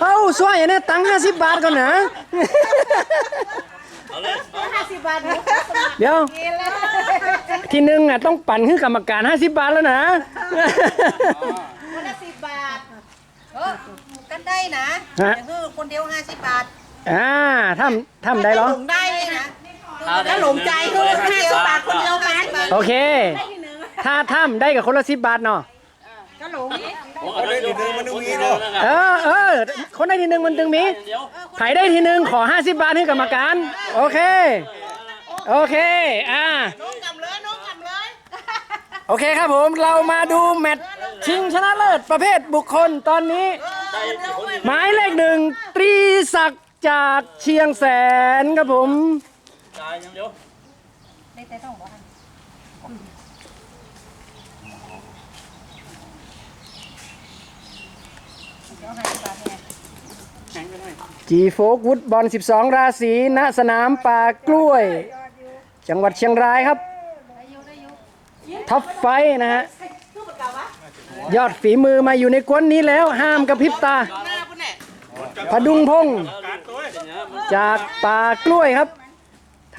เอ้าสวยเนี่ยตังค์ห้าสิบบาทก่อนนะเอาเลยเอาห้าสิบบาทเนี่ยเดี๋ยวกินแล้วทีหนึ่งอะต้องปั่นขึ้นกรรมการห้าสิบบาทแล้วนะคนละสิบบาทเออกันได้นะฮะแต่คือคนเดียวห้าสิบบาทอ่าทำทำได้เหรอหลงได้เลยนะถ้าหลงใจคือคนเดียวบาทคนเดียวบาทโอเค ถ้าทำได้กับคนละสิบบาทเนาะ ก็หลงผมเอาเลยดึงมันดึงมีเนาะเออเออคนได้ทีหนึ่งมันถึงมีเดี๋ยวไผได้ทีหนึ่งขอห้าสิบบาทให้กรรมการ โอเค โอเค อ่า น้องกำเลยน้องกำเลย โอเคครับผม เรามาดูแมตช์ชิงชนะเลิศประเภทบุคคลตอนนี้ใจคนหมายเลขหนึ่งตรีศักดิ์จากเชียงแสนครับผมใจยังเดี๋ยวได้แต่ต้องบอกเดี๋ยวห้าสิบบาทเนี่ย จีโฟกวุฒบอล 12 ราศีณสนามป่ากล้วย จังหวัดเชียงรายครับ ท็อปไฟนะฮะ ยอดฝีมือมาอยู่ในกวนนี้แล้วห้ามกระพริบตา พดุงพงศ์จากป่ากล้วยครับ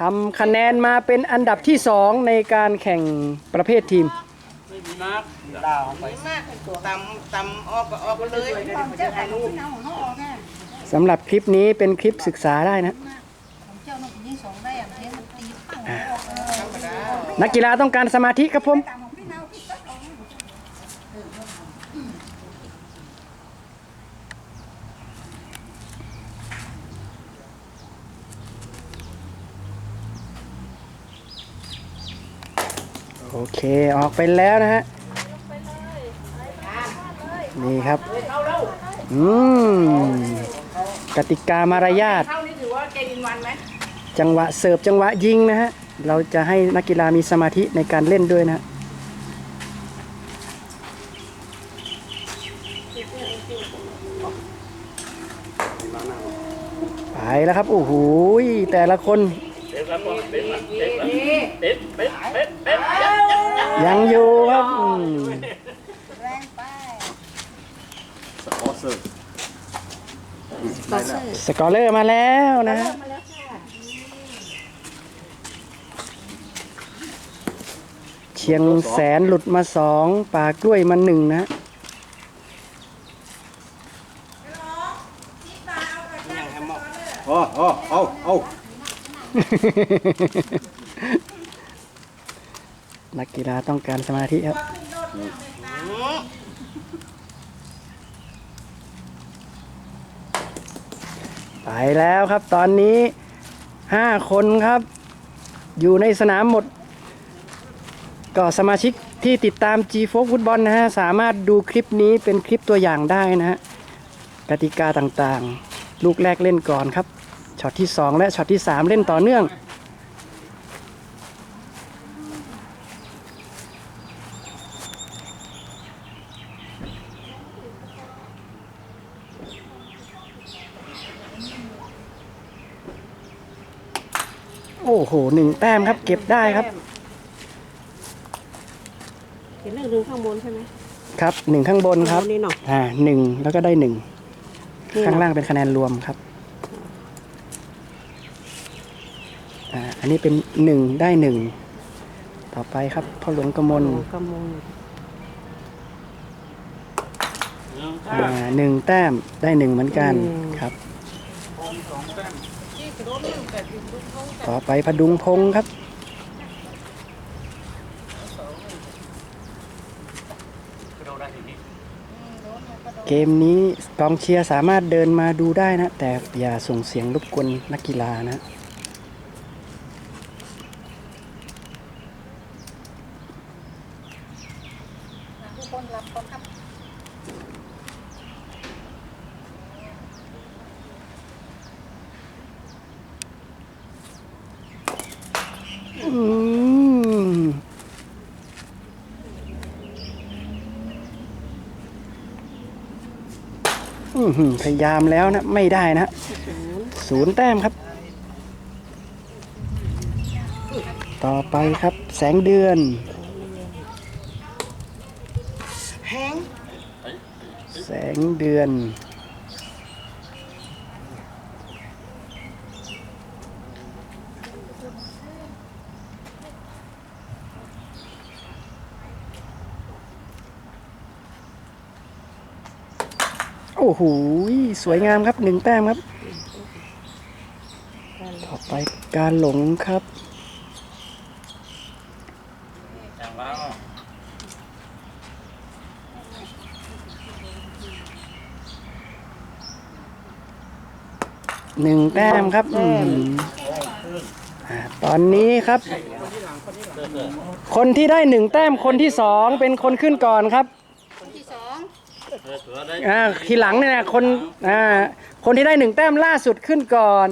ทำคะแนนมาเป็นอันดับที่สองในการแข่งประเภททีม ไม่มีมาร์กดีมากตัวตำตำออกก็ออกไปเลยเจ้าถ่ายรูปสำหรับคลิปนี้เป็นคลิปศึกษาได้นะเจ้าหนุ่มยิ่งสองได้อย่างเทียมันตีปั้งออกเลยนักกีฬาต้องการสมาธิครับผม เคออกไปแล้วนะฮะนี่ครับ อืมกติกามารยาทเท่านี้ถือว่าเกดินวันไหมจังหวะเสิร์ฟจังหวะยิงนะฮะ เราจะให้นักกีฬามีสมาธิในการเล่นด้วยนะฮะไปแล้วครับ โอ้โหแต่ละคน แล้วเด็ดแล้วเด็ดแล้วเด็ดเด็ดเด็ดเด็ดยังอยู่ครับอืมแรงไปสกอร์เลอร์มาแล้วนะฮะเชียงแสนหลุดมาสองป่ากล้วยมาหนึ่งนะฮะเอาเอาเอาเอา นักกีฬาต้องการสมาธิครับไปแล้วครับตอนนี้ห้าคนครับ อยู่ในสนามหมด ก็สมาชิกที่ติดตาม G โฟฟุตบอลนะฮะ สามารถดูคลิปนี้เป็นคลิปตัวอย่างได้นะฮะกติกาต่างๆ ลูกแรกเล่นก่อนครับ ช็อตที่ 2 และช็อตที่ 3 เล่นต่อเนื่อง โอ้โหหนึ่งแต้มครับ เก็บได้ครับ เห็นเรื่องหนึ่งข้างบนใช่ไหม ครับหนึ่งข้างบนครับ ข้างบนนี่เนาะอ่าหนึ่งแล้วก็ได้หนึ่งนี่ข้างเนาะล่างเป็นคะแนนรวมครับ อ่าอันนี้เป็นหนึ่งได้หนึ่ง ต่อไปครับพ่อหลวงกมลโอ้กำมลอ่าหนึ่งแต้มได้หนึ่งเหมือนกันครับ ต่อไปพดุงพงศ์ครับเกมนี้กองเชียร์สามารถเดินมาดูได้นะ แต่อย่าส่งเสียงรบกวนนักกีฬานะ ทุกคนรับคนครับ อืมอื้อหือ พยายามแล้วนะ ไม่ได้นะศูนย์แต้มครับ ต่อไปครับ แสงเดือนแหงแสงเดือน หสวยงามครับหนึ่งแต้มครับ ต่อไปการหลงครับหนึ่งแต้มครับอืมอ่าตอนนี้ครับ คนที่ได้หนึ่งแต้มคนที่สองเป็นคนขึ้นก่อนครับ อ่าทีหลังเนี่ยนะคนอ่าคนที่ได้หนึ่งแต้มล่าสุดขึ้นก่อน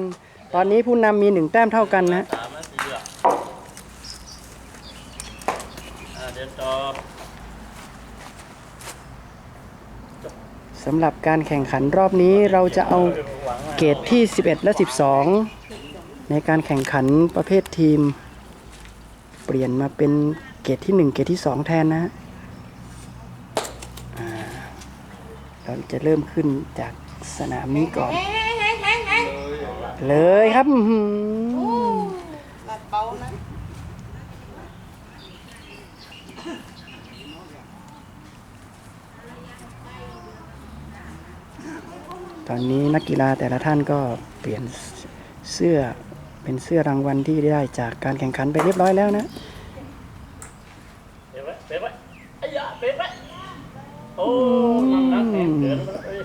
ตอนนี้ผู้นำมีหนึ่งแต้มเท่ากันนะสามนาทีเดียวอ่าเดินต่อสำหรับการแข่งขันรอบนี้เราจะเอาเกรดที่ 11 และ 12 ในการแข่งขันประเภททีม เปลี่ยนมาเป็นเกรดที่ 1 เกรดที่ 2 แทนนะฮะอ่า เราจะเริ่มขึ้นจากสนามนี้ก่อนเฮ้ยเฮ้ยเฮ้ยเฮ้ยเลยครับอื้อหือหลัดเบานะตอนนี้นักกีฬาแต่ละท่านก็เปลี่ยนเสื้อเป็นเสื้อรางวัลที่ได้จากการแข่งขันไปเรียบร้อยแล้วนะ เป๊ะไว้เป๊ะไว้ไอ้ยาเป๊ะไว้โอ้นักแข่งเกินมาเลย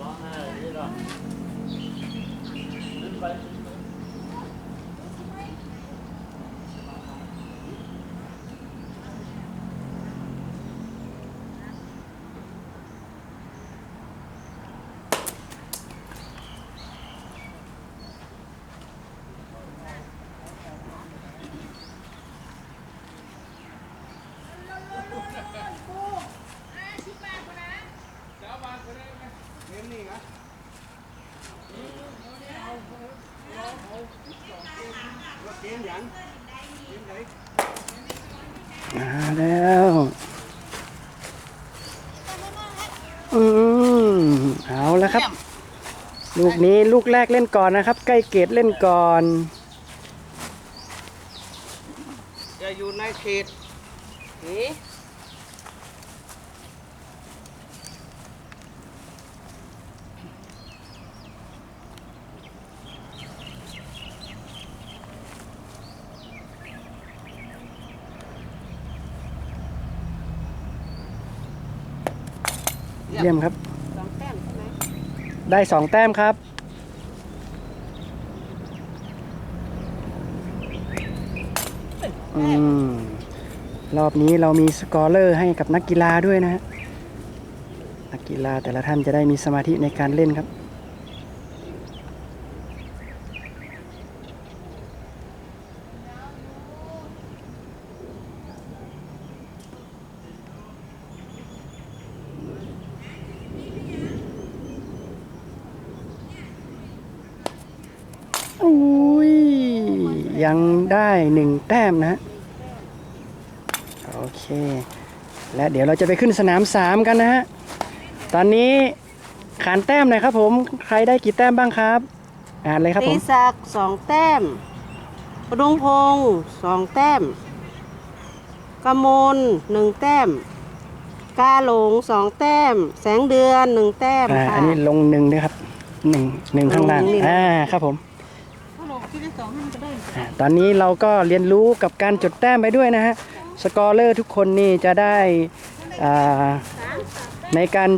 ร้องไห้นี่เนาะขึ้นไป มาแล้ว อืมเอาแล้วครับ ลูกนี้ลูกแรกเล่นก่อนนะครับ ใกล้เกตเล่นก่อนจะอยู่ในเขตเเยี่ยมครับสองแต้มใช่ไหมได้สองแต้มครับ อืม รอบนี้เรามีสกอร์เลอร์ให้กับนักกีฬาด้วยนะฮะนักกีฬาแต่ละท่านจะได้มีสมาธิในการเล่นครับ อุ้ย ยังได้หนึ่งแต้มนะฮะโอเค และเดี๋ยวเราจะไปขึ้นสนามสามกันนะฮะ ตอนนี้ขานแต้มหน่อยครับผม ใครได้กี่แต้มบ้างครับ อ่านเลยครับผตีม ศักดิ์สองแต้มพดุงพงศ์สองแต้มกมลหนึ่งแต้ม กาหลงสองแต้ม แสงเดือนหนึ่งแต้มอ่า ค่ะ อันนี้ลงหนึ่งด้วยครับหนึ่งหนึ่งข้างล่าง ลงหนึ่ง อ่า ครับผมฮัลโหล ที่ได้สองให้มันก็ได้อ่าตอนนี้เราก็เรียนรู้กับการจดแต้มไปด้วยนะฮะ สกอร์เลอร์ทุกคนนี่จะได้อ่าในการ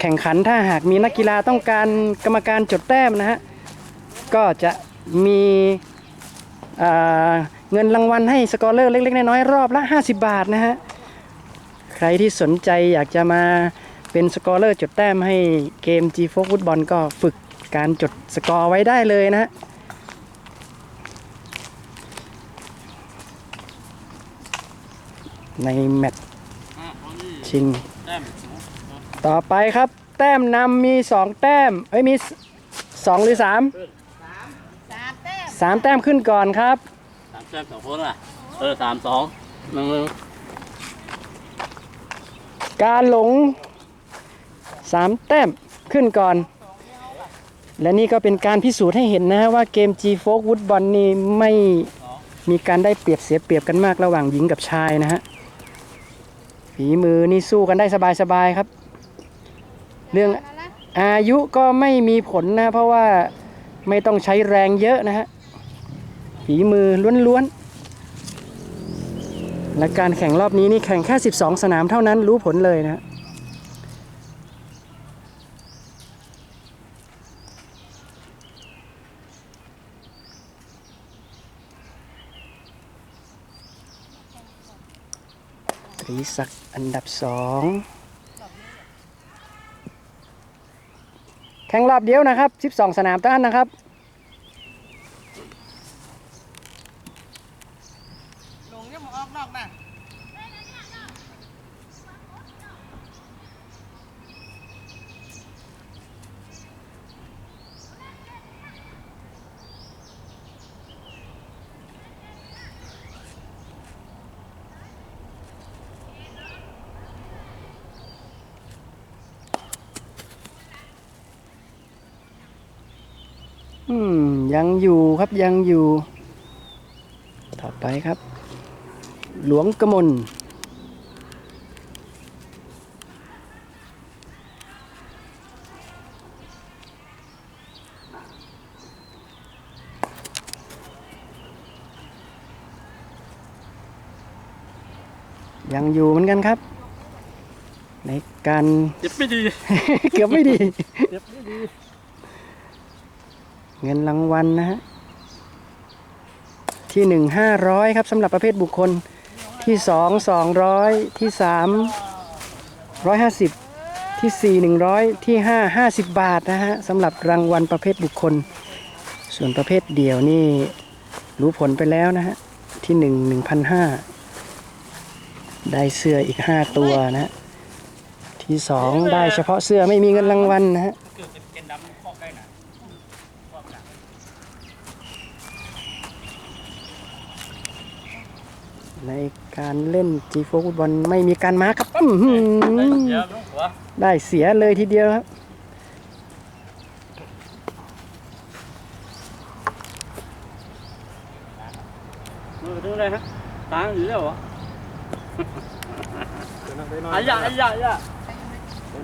แข่งขันถ้าหากมีนักกีฬาต้องการกรรมการจดแต้มนะฮะ ก็จะมีอ่าเงินรางวัลให้สกอร์เลอร์เล็กๆ น้อยๆรอบละ 50 บาทนะฮะ ใครที่สนใจอยากจะมาเป็นสกอร์เลอร์จดแต้มให้เกม G 4 ฟุตบอลก็ฝึกการจดสกอร์ไว้ได้เลยนะฮะ ในแมตช์อะคนนี้ชิงแต้มต่อไปครับ แต้มนำมี 2 แต้มเอ้ยมี 2 หรือ 3 สามแต้ม3 แต้มขึ้นก่อนครับ สามแต้มสองคนอะ เออสามสองหนึ่งหนึ่งการหลงสามแต้มขึ้นก่อน และนี่ก็เป็นการพิสูจน์ให้เห็นนะฮะว่าเกม G f o k ฟุตบอลนี่ไม่มีการได้เปรียบเสียเปรียบกันมากระหว่างหญิงกับชายนะฮะ ฝีมือนี่สู้กันได้สบายๆครับ เรื่องอายุก็ไม่มีผลนะ เพราะว่าไม่ต้องใช้แรงเยอะนะฮะฝีมือล้วนๆและการแข่งรอบนี้นี่แข่งแค่ 12 สนามเท่านั้นรู้ผลเลยนะีสักอันดับสองแข่งรอบเดียวนะครับ 12 สนามเท่านั้นนะครับ ลงยังมาออกนอกนะ อืมยังอยู่ครับยังอยู่ ต่อไปครับ หลวงกมลยังอยู่เหมือนกันครับ ในการเจ็บไม่ดี เกือบไม่ดีเจ็บไม่ดี เงินรางวัลนะฮะ ที่หนึ่งห้าร้อยครับสำหรับประเภทบุคคล ที่สองสองร้อยที่สามร้อยห้าสิบที่สี่หนึ่งร้อยที่ห้าห้าสิบบาทนะฮะสำหรับรางวัลประเภทบุคคล ส่วนประเภทเดี่ยวนี่รู้ผลไปแล้วนะฮะ ที่หนึ่งหนึ่งพันห้าได้เสื้ออีกห้าตัวนะฮะ ที่สองได้เฉพาะเสื้อไม่มีเงินรางวัลนะฮะ เกิดเป็นเกนดำข้อใกล้หนาข้อหนา ในการเล่น G4 ฟุตบอลไม่มีการมาร์คครับอื้อหือได้เดี๋ยวน้องหัวได้เสียเลยทีเดียวครับมือถึงเลยฮะตางอยู่แล้วเหรออายะอายะอายะ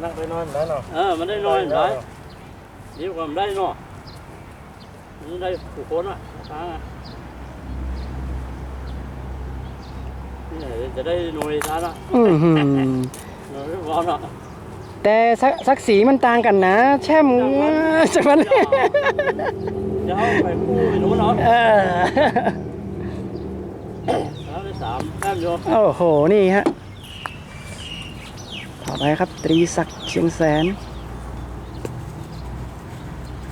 นั่งไปนอนแล้วเนาะเออมันได้น้อยได้ดีกว่ามันได้เนาะมันได้ผู้คนอะตางอะ จะได้หน่วยตางอะอื้อหือหน่วยบอลอะแต่สักสักสีมันต่างกันนะ แช่มใช่ไหมจะเอาไปคู่ไปรู้เนาะเออแล้วได้สามแต้มโยโอ้โห นี่ฮะ ต่อไปครับ ตรีศักดิ์เชียงแสน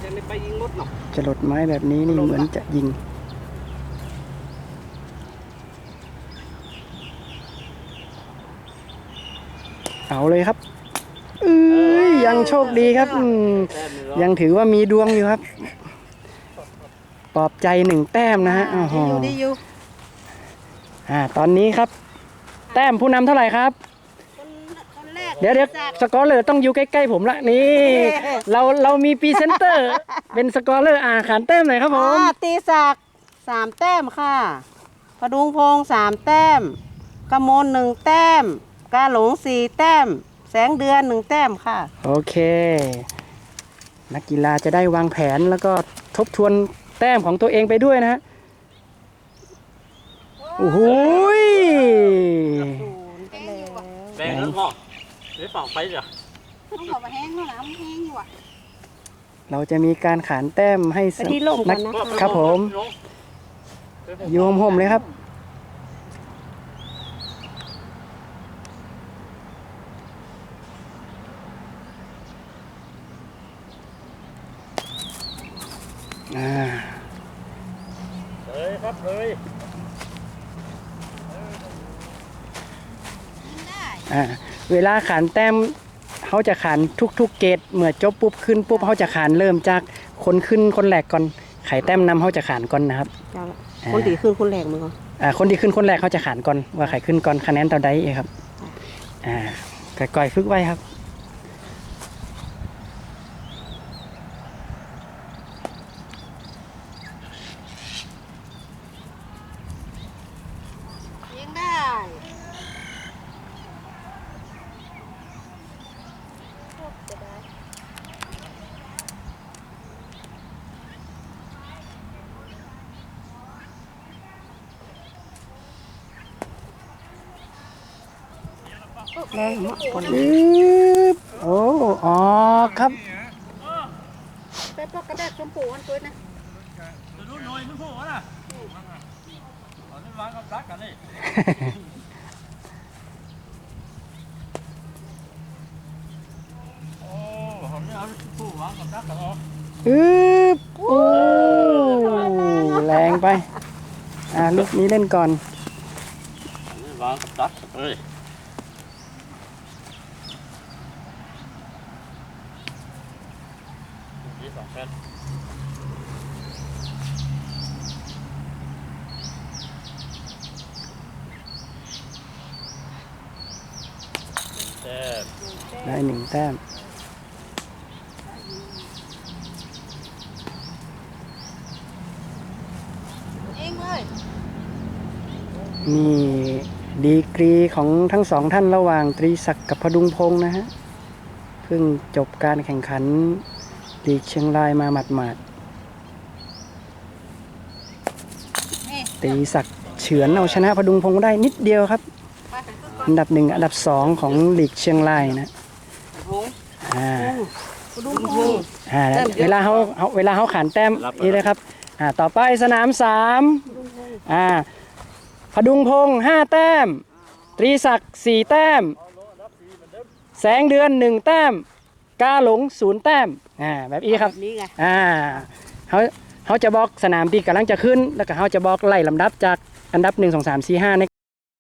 จะได้ไปยิงมดเนาะจะหลดไม้แบบนี้นี่เหมือนจะยิง เอาเลยครับเอ้ยยังโชคดีครับอืมแต้มนี่เนาะยังถือว่ามีดวงอยู่ครับ ปลอบใจหนึ่งแต้มนะฮะโอ้โหดีอยู่อ่าตอนนี้ครับ แต้มผู้นำเท่าไหร่ครับ คนคนแรกเดี๋ยวเดี๋ยวสกอร์เลอร์ต้องอยู่ใกล้ๆผมละนี่ เราเรามีพรีเซนเตอร์ เป็นสกอร์เลอร์อ่าขานแต้มหน่อยครับผมอ่าตีศักดิ์สามแต้มค่ะพดุงพงษ์สามแต้มกมลหนึ่งแต้ม กาหลงสี่แต้ม แสงเดือนหนึ่งแต้มค่ะ โอเค นักกีฬาจะได้วางแผนแล้วก็ทบทวนแต้มของตัวเองไปด้วยนะฮะโอ้โหยแบ่งนั้นพ่อไม่ฝากไปจ้ะต้องบอกว่าแห้งแล้วนะมันแห้งอยู่อะเราจะมีการขานแต้มให้ไปที่ร่มกันนะกครับผมอยู่ห่มๆเลยครับ อ่าเฮ้ยครับเฮ้ยอ่าเวลาขานแต้มเขาจะขานทุกๆเกตเมื่อจบปุ๊บขึ้นปุ๊บเขาจะขานเริ่มจากคนขึ้นคนแรกก่อนไข่แต้มนำเขาจะขานก่อนนะครับเจ้าละคนดีขึ้นคนแรงมึงก่อนอ่าคนที่ขึ้นคนแรกเขาจะขานก่อนว่าใครขึ้นก่อนคะแนนเท่าใดเองครับอ่าตก่อยๆฝึกไว้ครับ ยิงได้ แรงมากคนอึ๊บโอ้ออกครับไปปอกกระแดกชมพูอันตัวนะจะรู้หน่อยมึงพูดวะน่ะตอนนี้วางกับรักกันนี่โอ้ผมเนี่ยเอาพูดวางกับรักกันเหรออึ๊บโอ้แรงไป อ่าลูกนี้เล่นก่อนอันนี้วางกับรักเฮ้ยนี่สองแผ่นแต้ม ได้หนึ่งแต้มเองเลยนี่ดีกรีของทั้งสองท่านระหว่างตรีศักดิ์กับพดุงพงษ์นะฮะ เพิ่งจบการแข่งขันลีกเชียงรายมาหมาดๆตรีศักดิ์เฉือนเอาชนะพดุงพงษ์ได้นิดเดียวครับไปไปฝึกก่ อนอันดับหนึ่งอันดับสองของลีกเชียงรายนะโอ้ยอ่าดูพงอ่าเวลาเขาเขาเวลาเขาขานแต้มนี่เลยครับอ่าต่อไปสนามสามอ่าพดุงพงษ์ห้าแต้ม ตรีศักดิ์สี่แต้ม แสงเดือนหนึ่งแต้ม กาหลงศูนย์แต้มอ่าแบบนี้ครับนี่ไงอ่าเขาเขาจะบอกสนามที่กำลังจะขึ้น แล้วก็เขาจะบอกไล่ลำดับจากอันดับ1 2 3 4 5ใน